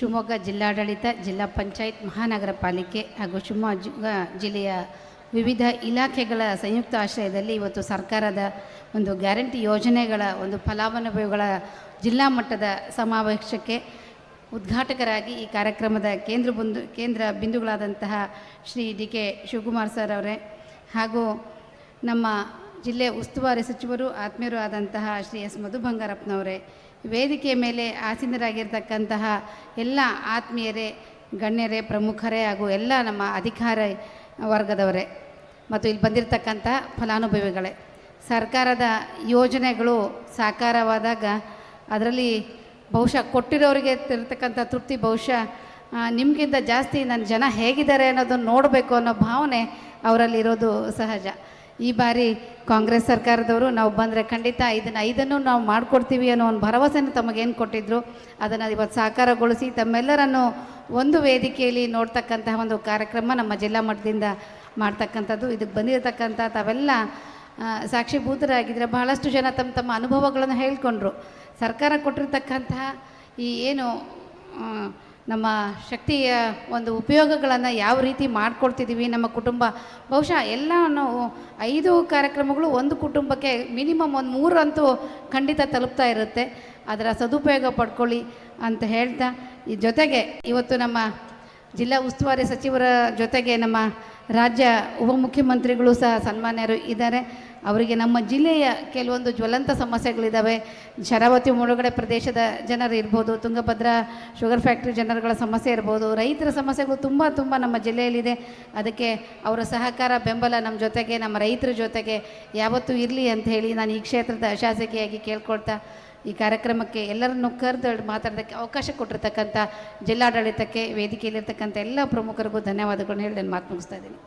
ಶಿವಮೊಗ್ಗ ಜಿಲ್ಲಾಡಳಿತ, ಜಿಲ್ಲಾ ಪಂಚಾಯತ್, ಮಹಾನಗರ ಪಾಲಿಕೆ ಹಾಗೂ ಶಿವಮೊಗ್ಗ ಜಿಲ್ಲೆಯ ವಿವಿಧ ಇಲಾಖೆಗಳ ಸಂಯುಕ್ತ ಆಶ್ರಯದಲ್ಲಿ ಇವತ್ತು ಸರ್ಕಾರದ ಒಂದು ಗ್ಯಾರಂಟಿ ಯೋಜನೆಗಳ ಒಂದು ಫಲಾನುಭವಿಗಳ ಜಿಲ್ಲಾ ಮಟ್ಟದ ಸಮಾವೇಶಕ್ಕೆ ಉದ್ಘಾಟಕರಾಗಿ ಈ ಕಾರ್ಯಕ್ರಮದ ಕೇಂದ್ರ ಬಂದು, ಕೇಂದ್ರ ಬಿಂದುಗಳಾದಂತಹ Shri D K Shivakumar sir ಅವರೇ ಹಾಗೂ ನಮ್ಮ ಜಿಲ್ಲೆ ಉಸ್ತುವಾರಿ ಸಚಿವರು ಆತ್ಮೀಯರು ಆದಂತಹ ಶ್ರೀ ಎಸ್ ಮಧು ಬಂಗಾರಪ್ಪನವರೇ ವೇದಿಕೆ ಮೇಲೆ ಆಸೀನರಾಗಿರ್ತಕ್ಕಂತಹ ಎಲ್ಲ ಆತ್ಮೀಯರೇ, ಗಣ್ಯರೇ, ಪ್ರಮುಖರೇ ಹಾಗೂ ಎಲ್ಲ ನಮ್ಮ ಅಧಿಕಾರ ವರ್ಗದವರೇ ಮತ್ತು ಇಲ್ಲಿ ಬಂದಿರತಕ್ಕಂಥ ಫಲಾನುಭವಿಗಳೇ, ಸರ್ಕಾರದ ಯೋಜನೆಗಳು ಸಾಕಾರವಾದಾಗ ಅದರಲ್ಲಿ ಬಹುಶಃ ಕೊಟ್ಟಿರೋರಿಗೆ ಇರತಕ್ಕಂಥ ತೃಪ್ತಿ ಬಹುಶಃ ನಿಮಗಿಂತ ಜಾಸ್ತಿ ನನ್ನ ಜನ ಹೇಗಿದ್ದಾರೆ ಅನ್ನೋದನ್ನು ನೋಡಬೇಕು ಅನ್ನೋ ಭಾವನೆ ಅವರಲ್ಲಿರೋದು ಸಹಜ. ಈ ಬಾರಿ ಕಾಂಗ್ರೆಸ್ ಸರ್ಕಾರದವರು ನಾವು ಬಂದರೆ ಖಂಡಿತ ಇದನ್ನು ಐದನ್ನು ನಾವು ಮಾಡಿಕೊಡ್ತೀವಿ ಅನ್ನೋ ಒಂದು ಭರವಸೆನ ತಮಗೇನು ಕೊಟ್ಟಿದ್ರು. ಅದನ್ನು ಇವತ್ತು ಸಾಕಾರಗೊಳಿಸಿ ತಮ್ಮೆಲ್ಲರನ್ನು ಒಂದು ವೇದಿಕೆಯಲ್ಲಿ ನೋಡ್ತಕ್ಕಂತಹ ಒಂದು ಕಾರ್ಯಕ್ರಮ ನಮ್ಮ ಜಿಲ್ಲಾ ಮಟ್ಟದಿಂದ ಮಾಡ್ತಕ್ಕಂಥದ್ದು. ಇದಕ್ಕೆ ಬಂದಿರತಕ್ಕಂಥ ತಾವೆಲ್ಲ ಸಾಕ್ಷಿಭೂತರಾಗಿದ್ದರೆ ಬಹಳಷ್ಟು ಜನ ತಮ್ಮ ತಮ್ಮ ಅನುಭವಗಳನ್ನು ಹೇಳ್ಕೊಂಡ್ರು. ಸರ್ಕಾರ ಕೊಟ್ಟಿರ್ತಕ್ಕಂತಹ ಈ ಏನು ನಮ್ಮ ಶಕ್ತಿಯ ಒಂದು ಉಪಯೋಗಗಳನ್ನು ಯಾವ ರೀತಿ ಮಾಡಿಕೊಡ್ತಿದ್ದೀವಿ ನಮ್ಮ ಕುಟುಂಬ, ಬಹುಶಃ ಎಲ್ಲ ನಾವು ಐದು ಕಾರ್ಯಕ್ರಮಗಳು ಒಂದು ಕುಟುಂಬಕ್ಕೆ ಮಿನಿಮಮ್ ಒಂದು ಮೂರಂತೂ ಖಂಡಿತ ತಲುಪ್ತಾ ಇರುತ್ತೆ. ಅದರ ಸದುಪಯೋಗ ಪಡ್ಕೊಳ್ಳಿ ಅಂತ ಹೇಳ್ತಾ, ಈ ಜೊತೆಗೆ ಇವತ್ತು ನಮ್ಮ ಜಿಲ್ಲಾ ಉಸ್ತುವಾರಿ ಸಚಿವರ ಜೊತೆಗೆ ನಮ್ಮ ರಾಜ್ಯ ಉಪಮುಖ್ಯಮಂತ್ರಿಗಳು ಸಹ ಸನ್ಮಾನ್ಯರು ಇದ್ದಾರೆ. ಅವರಿಗೆ ನಮ್ಮ ಜಿಲ್ಲೆಯ ಕೆಲವೊಂದು ಜ್ವಲಂತ ಸಮಸ್ಯೆಗಳಿದ್ದಾವೆ. ಶರಾವತಿ ಮುಳುಗಡೆ ಪ್ರದೇಶದ ಜನರು ಇರ್ಬೋದು, ತುಂಗಭದ್ರಾ ಶುಗರ್ ಫ್ಯಾಕ್ಟ್ರಿ ಜನರುಗಳ ಸಮಸ್ಯೆ ಇರ್ಬೋದು, ರೈತರ ಸಮಸ್ಯೆಗಳು ತುಂಬ ತುಂಬ ನಮ್ಮ ಜಿಲ್ಲೆಯಲ್ಲಿದೆ. ಅದಕ್ಕೆ ಅವರ ಸಹಕಾರ, ಬೆಂಬಲ ನಮ್ಮ ಜೊತೆಗೆ, ನಮ್ಮ ರೈತರ ಜೊತೆಗೆ ಯಾವತ್ತೂ ಇರಲಿ ಅಂತ ಹೇಳಿ ನಾನು ಈ ಕ್ಷೇತ್ರದ ಶಾಸಕಿಯಾಗಿ ಕೇಳ್ಕೊಳ್ತಾ ಈ ಕಾರ್ಯಕ್ರಮಕ್ಕೆ ಎಲ್ಲರನ್ನು ಕರೆದು ಮಾತಾಡೋದಕ್ಕೆ ಅವಕಾಶ ಕೊಟ್ಟಿರ್ತಕ್ಕಂಥ ಜಿಲ್ಲಾಡಳಿತಕ್ಕೆ, ವೇದಿಕೆಯಲ್ಲಿರ್ತಕ್ಕಂಥ ಎಲ್ಲ ಪ್ರಮುಖರಿಗೂ ಧನ್ಯವಾದಗಳನ್ನ ಹೇಳಿ ನಾನು ಮಾತು ಮುಗಿಸ್ತಾ ಇದ್ದೀನಿ.